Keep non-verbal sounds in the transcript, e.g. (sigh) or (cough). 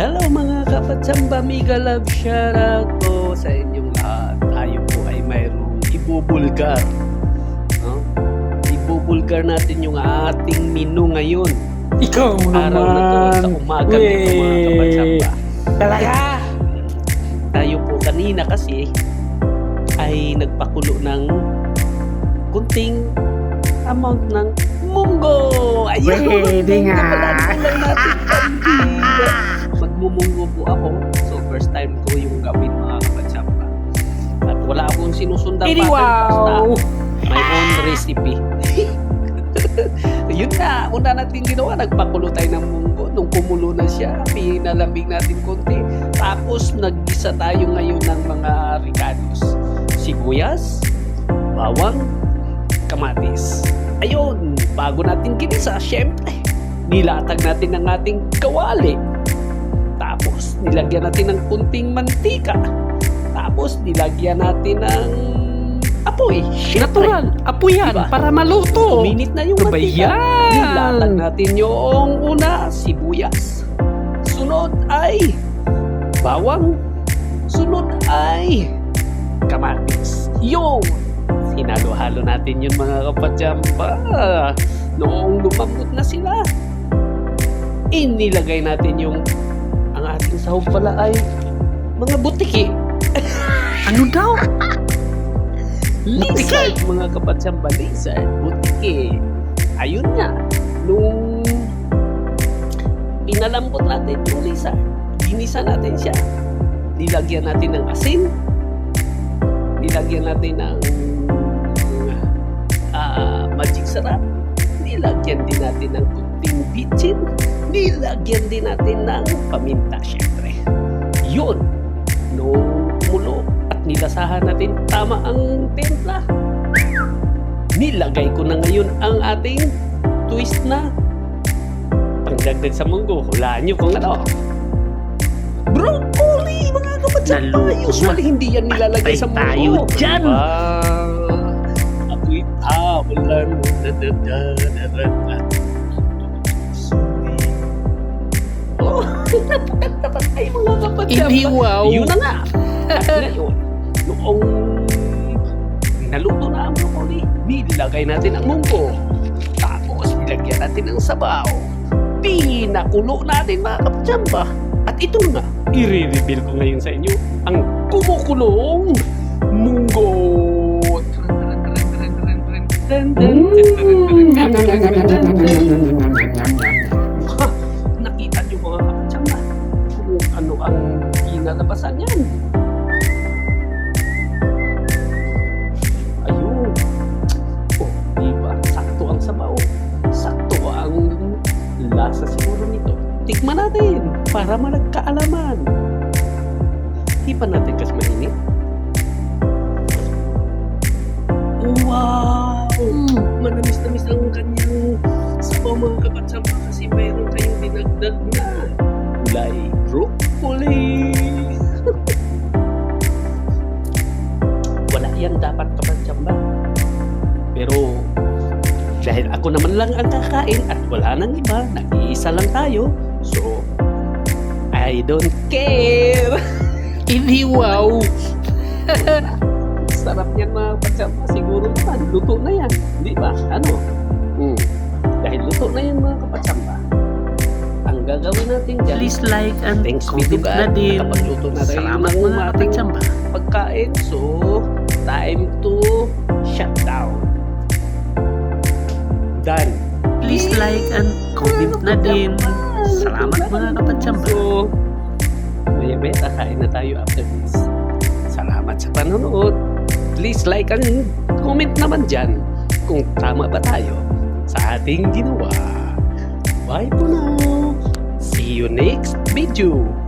Hello mga kapatsamba, mega love shoutout po sa inyong lahat. Tayo po ay mayroong ibubulgar. No? Ibubulgar natin yung ating menu ngayon. Ikaw Araw na to, sa umaga nito mga kapatsamba. Talaga? Tayo po kanina kasi ay nagpakulo ng kunting amount ng munggo. Ayun! Pwede nga. Napalaan lang Magmumunggo po ako. So first time ko yung gawin mga kapatsamba. At wala akong sinusundang Pili pattern. Basta wow! my own recipe. (laughs) Yun na, una natin ginawa, nagpakulo tayo ng munggo. Nung kumulo na siya, pinalambing natin konti. Tapos naggisa tayo ngayon ng mga ricados. Sibuyas, bawang, kamatis. Ayun, bago natin ginisa, syempre, nilatag natin ang ating kawali. Nilagyan natin ng kunting mantika. Tapos, nilagyan natin ng apoy. Syempre, Natural. Apo yan. Diba? Para maluto. Uminit na yung mantika. yan? Nilatag natin yung una, sibuyas. Sunod ay bawang. Sunod ay kamatis. Yung sinalo-halo natin yun mga kapatsamba. Noong lumambot na sila, inilagay natin yung sahog pala ay mga butiki. Ano daw? Lizard, mga kapatsamba, lizard, butiki. Ayun nga, nung pinalambot natin yung lizard, ginisa natin siya. Nilagyan natin ng asin, nilagyan natin ng ah, magic sarap, nilagyan din natin ng kunting bitchin, nilagyan din natin ng paminta, syempre. Yun, nung kumulo at nilasahan natin tama ang templa. Nilagay ko na ngayon ang ating twist na pangdagdag sa munggo. Hulaan nyo kung ano. Broccoli! Mga kapatid! Naluto Usually hindi yan nilalagay sa munggo. tayo dyan. Diba? Ako'y tawalan. Da, da, da, da, da, da. Oh, napakatapat ay mga kapatid. Hindi wow. Yun na nga. At ngayon, noong naluto na ang broccoli, nilagay natin ang munggo. Tapos, nilagyan natin ng sabaw. Pinakulo natin mga kapatsyamba. At ito nga, i-reveal ko ngayon sa inyo ang kumukulong munggo. Ha, kapatsyamba kung ano ang kinalabasan niyan. Ayun. Oh, diba? Sakto ang sabaw. Sakto ang lasa siguro nito. Tikman natin para malagkaalaman. Di pa natin kasi mainit. Wow! Manamis-namis ang kanyang sabaw mga kapatsamba kasi mayroon kayong dinagdag na gulay broccoli. (laughs) Wala yan dapat kapatsamba. Pero dahil ako naman lang ang kakain at wala nang iba, nag-iisa lang tayo. So, I don't care. (laughs) Hindi wow. (laughs) Sarap yan mga kapatsamba. Siguro naman, luto na yan. Di ba? Ano? Hmm. Dahil luto na yan mga kapatsamba. Gagawin natin dyan, Please like and Thanks comment na din. Na Salamat mga ating kapatsamba. pagkain. So, time to shut down. Done. Please like and comment na din. Salamat mga kapatsamba. So, maya maya kakain na tayo after this. Salamat sa panonood. Please like and comment naman dyan kung tama ba tayo sa ating ginawa. Bye for now. See you next video.